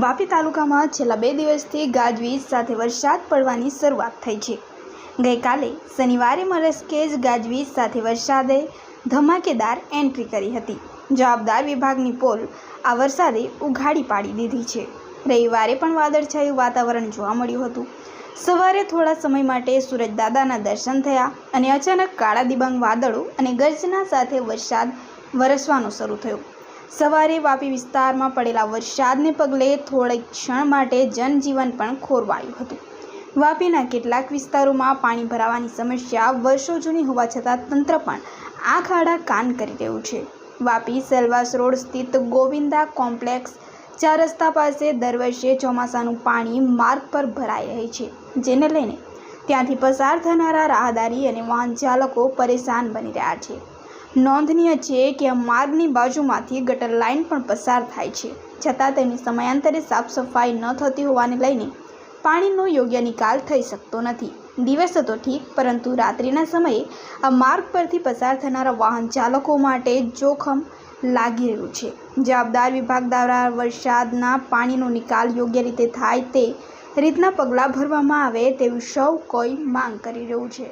વાપી તાલુકામાં છેલ્લા બે દિવસથી ગાજવીજ સાથે વરસાદ પડવાની શરૂઆત થઈ છે. ગઈકાલે શનિવારે મરસ્કેજ ગાજવીજ સાથે વરસાદે ધમાકેદાર એન્ટ્રી કરી હતી. જવાબદાર વિભાગની પોલ આ વરસાદે ઉઘાડી પાડી દીધી છે. રવિવારે પણ વાદળછાયું વાતાવરણ જોવા મળ્યું હતું. સવારે થોડા સમય માટે સૂરજ દાદાના દર્શન થયા અને અચાનક કાળા દિબાંગ વાદળો અને ગર્જના સાથે વરસાદ વરસવાનો શરૂ થયો. સવારે વાપી વિસ્તારમાં પડેલા વરસાદને પગલે થોડીક ક્ષણ માટે જનજીવન પણ ખોરવાયું હતું. વાપીના કેટલાક વિસ્તારોમાં પાણી ભરાવાની સમસ્યા વર્ષો જૂની હોવા છતાં તંત્ર પણ આંખ આડા કાન કરી રહ્યું છે. વાપી સેલવાસ રોડ સ્થિત ગોવિંદા કોમ્પ્લેક્સ ચાર રસ્તા પાસે દર વર્ષે ચોમાસાનું પાણી માર્ગ પર ભરાઈ રહે છે, જેને લઈને ત્યાંથી પસાર થનારા રાહદારી અને વાહન ચાલકો પરેશાન બની રહ્યા છે. નોંધનીય છે કે આ માર્ગની બાજુમાંથી ગટર લાઇન પણ પસાર થાય છે. છતાં તેની સમયાંતરે સાફ સફાઈ ન થતી હોવાને લઈને પાણીનો યોગ્ય નિકાલ થઈ શકતો નથી. દિવસ તો ઠીક, પરંતુ રાત્રિના સમયે આ માર્ગ પરથી પસાર થનારા વાહન ચાલકો માટે જોખમ લાગી રહ્યું છે. જવાબદાર વિભાગ દ્વારા વરસાદના પાણીનો નિકાલ યોગ્ય રીતે થાય તે રીતના પગલાં ભરવામાં આવે તેવી સૌ કોઈ માંગ કરી રહ્યું છે.